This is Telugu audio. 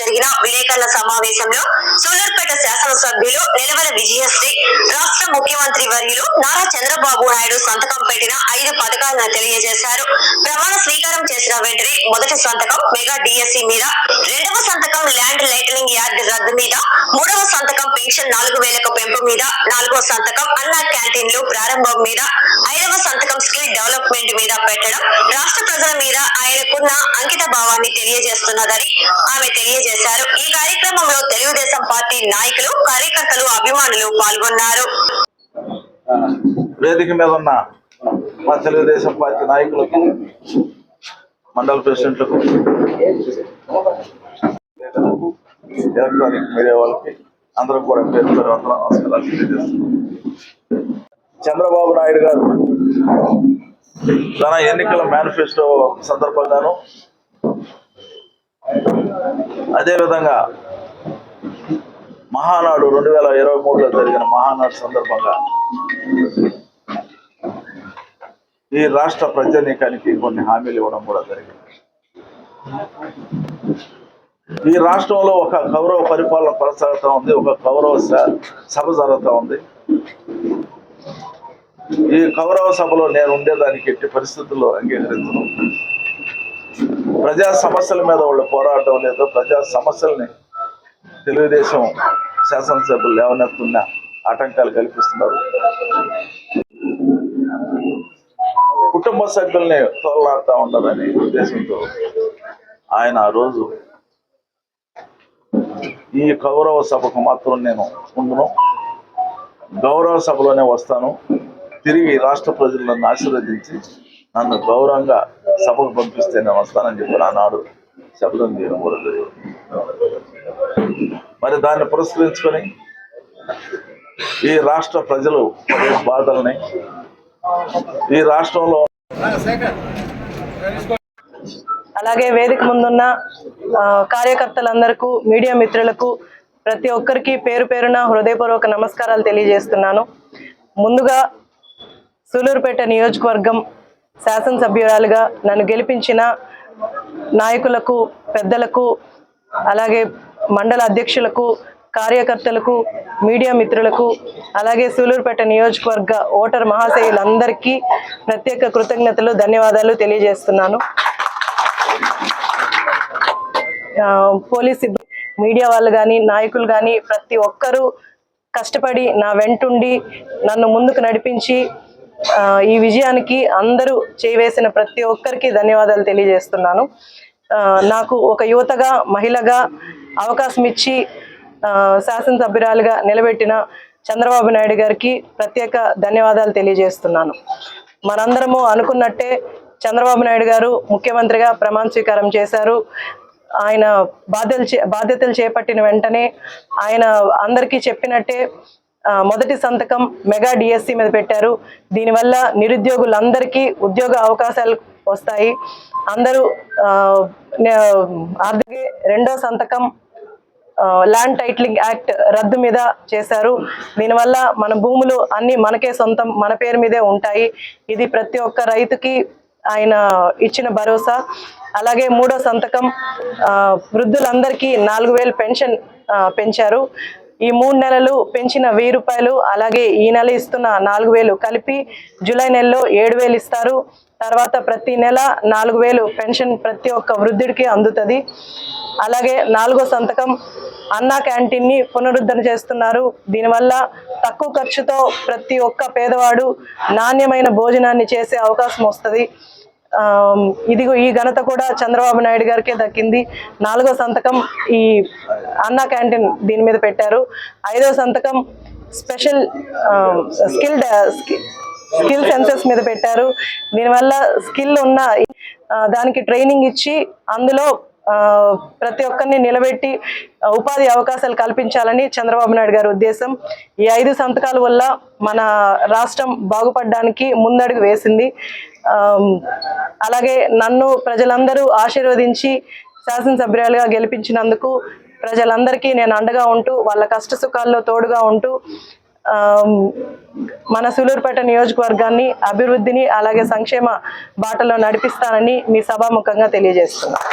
జరిగిన విలేకరుల సమావేశంలో సూలూరుపేట శాసనసభ్యులు నిలవల విజయశ్రీ రాష్ట్ర ముఖ్యమంత్రి వర్యులు నారా చంద్రబాబు నాయుడు సంతకం పెట్టిన ఐదు పథకాలను తెలియజేశారు. ప్రమాణ స్వీకారం చేసిన వెంటనే మొదటి సంతకం మెగా డిఎస్సి మీద రెండవ సంతకం ల్యాండ్ లైటనింగ్ యార్డ్ రద్దు మీద మూడవ సంతకం పెన్షన్ నాలుగు వేలకు పెంపు మీద నాలుగవ సంతకం అన్నా క్యాంటీన్లు ప్రారంభం మీద ఐదవ సంతకం స్కిల్ డెవలప్మెంట్ మీద పెట్టడం రాష్ట్ర ప్రజల మీద ఆయనకున్న అంకిత భావాన్ని తెలియజేస్తున్నదని ఆమె తెలియజేశారు. ఈ కార్యక్రమంలో తెలుగుదేశం పార్టీ నాయకులు కార్యకర్తలు అభిమానులు పాల్గొన్నారు. వేదిక మీద ఉన్న మా తెలుగుదేశం పార్టీ నాయకులకు మండల ప్రెసిడెంట్లకు ఎలక్ట్రానిక్ మీడియా వాళ్ళకి అందరూ కూడా పేరు పేరు వందన నమస్కారాలు తెలియజేస్తున్నాం. చంద్రబాబు నాయుడు గారు తన ఎన్నికల మేనిఫెస్టో సందర్భంగాను. అదేవిధంగా మహానాడు రెండు వేల ఇరవై మూడులో జరిగిన మహానాడు సందర్భంగా ఈ రాష్ట్ర ప్రజానీకానికి కొన్ని హామీలు ఇవ్వడం కూడా జరిగింది. ఈ రాష్ట్రంలో ఒక గౌరవ పరిపాలన కొనసాగుతూ ఉంది ఒక గౌరవ సభ జరుగుతూ ఉంది. ఈ కౌరవ సభలో నేను ఉండేదానికి ఎట్టి పరిస్థితుల్లో అంగీకరించను. ప్రజా సమస్యల మీద వాళ్ళు పోరాడడం లేదు ప్రజా సమస్యల్ని తెలుగుదేశం శాసనసభ్యులు లేవనెత్తున్న ఆటంకాలు కల్పిస్తున్నారు. కుటుంబ సభ్యుల్ని తోలనాడుతూ ఉండాలనే ఉద్దేశంతో ఆయన ఆ రోజు ఈ గౌరవ సభకు మాత్రం నేను ఉండను. గౌరవ సభలోనే వస్తాను. తిరిగి రాష్ట్ర ప్రజలు నన్ను ఆశీర్వదించి నన్ను గౌరవంగా సభకు పంపిస్తే నేను వస్తానని చెప్పి ఆనాడు శబ్దం చేయడం కూడా మరి దాన్ని పురస్కరించుకొని ఈ రాష్ట్ర ప్రజలు బాధల్ని ఈ రాష్ట్రంలో అలాగే వేదిక ముందున్న కార్యకర్తలందరికీ కార్యకర్తలందరకు మీడియా మిత్రులకు ప్రతి ఒక్కరికి పేరు పేరున హృదయపూర్వక నమస్కారాలు తెలియజేస్తున్నాను. ముందుగా సూలూరుపేట నియోజకవర్గం శాసనసభ్యురాలుగా నన్ను గెలిపించిన నాయకులకు పెద్దలకు అలాగే మండల అధ్యక్షులకు కార్యకర్తలకు మీడియా మిత్రులకు అలాగే సూలూరుపేట నియోజకవర్గ ఓటర్ మహాశయులందరికీ ప్రత్యేక కృతజ్ఞతలు ధన్యవాదాలు తెలియజేస్తున్నాను. పోలీస్ మీడియా వాళ్ళు కానీ నాయకులు కానీ ప్రతి ఒక్కరూ కష్టపడి నా వెంటుండి నన్ను ముందుకు నడిపించి ఈ విజయానికి అందరూ చేవేసిన ప్రతి ఒక్కరికి ధన్యవాదాలు తెలియజేస్తున్నాను. నాకు ఒక యువతగా మహిళగా అవకాశం ఇచ్చి శాసనసభ్యురాలుగా నిలబెట్టిన చంద్రబాబు నాయుడు గారికి ప్రత్యేక ధన్యవాదాలు తెలియజేస్తున్నాను. మనందరము అనుకున్నట్టే చంద్రబాబు నాయుడు గారు ముఖ్యమంత్రిగా ప్రమాణ స్వీకారం చేశారు. ఆయన బాధ్యతలు చే- బాధ్యతలు చేపట్టిన వెంటనే ఆయన అందరికీ చెప్పినట్టే మొదటి సంతకం మెగా డిఎస్సి మీద పెట్టారు. దీనివల్ల నిరుద్యోగులందరికీ ఉద్యోగ అవకాశాలు వస్తాయి. అందరూ ఆర్థిక రెండో సంతకం ల్యాండ్ టైటిలింగ్ యాక్ట్ రద్దు మీద చేశారు. దీనివల్ల మన భూములు అన్ని మనకే సొంతం మన పేరు మీదే ఉంటాయి. ఇది ప్రతి ఒక్క రైతుకి ఆయన ఇచ్చిన భరోసా. అలాగే మూడో సంతకం వృద్ధులందరికీ నాలుగు వేలు పెన్షన్ పెంచారు. ఈ మూడు నెలలు పెంచిన వెయ్యి రూపాయలు అలాగే ఈ నెల ఇస్తున్న నాలుగు వేలు కలిపి జూలై నెలలో ఏడు వేలు ఇస్తారు. తర్వాత ప్రతి నెల నాలుగు వేలు పెన్షన్ ప్రతి ఒక్క వృద్ధుడికి అందుతుంది. అలాగే నాలుగో సంతకం అన్నా క్యాంటీన్ని పునరుద్ధరణ చేస్తున్నారు. దీనివల్ల తక్కువ ఖర్చుతో ప్రతి ఒక్క పేదవాడు నాణ్యమైన భోజనాన్ని చేసే అవకాశం వస్తుంది. ఇదిగో ఈ ఘనత కూడా చంద్రబాబు నాయుడు గారికే దక్కింది. నాలుగో సంతకం ఈ అన్నా క్యాంటీన్ దీని మీద పెట్టారు. ఐదో సంతకం స్పెషల్ స్కిల్ స్కిల్ సెన్సెస్ మీద పెట్టారు. దీనివల్ల స్కిల్ ఉన్న దానికి ట్రైనింగ్ ఇచ్చి అందులో ప్రతి ఒక్కరిని నిలబెట్టి ఉపాధి అవకాశాలు కల్పించాలని చంద్రబాబు నాయుడు గారి ఉద్దేశం. ఈ ఐదు సంతకాల వల్ల మన రాష్ట్రం బాగుపడడానికి ముందడుగు వేసింది. అలాగే నన్ను ప్రజలందరూ ఆశీర్వదించి శాసనసభ్యురాలుగా గెలిపించినందుకు ప్రజలందరికీ నేను అండగా ఉంటూ వాళ్ళ కష్ట సుఖాల్లో తోడుగా ఉంటూ మన సూలూరుపేట నియోజకవర్గాన్ని అభివృద్ధిని అలాగే సంక్షేమ బాటలో నడిపిస్తానని మీ సభాముఖంగా తెలియజేస్తున్నాను.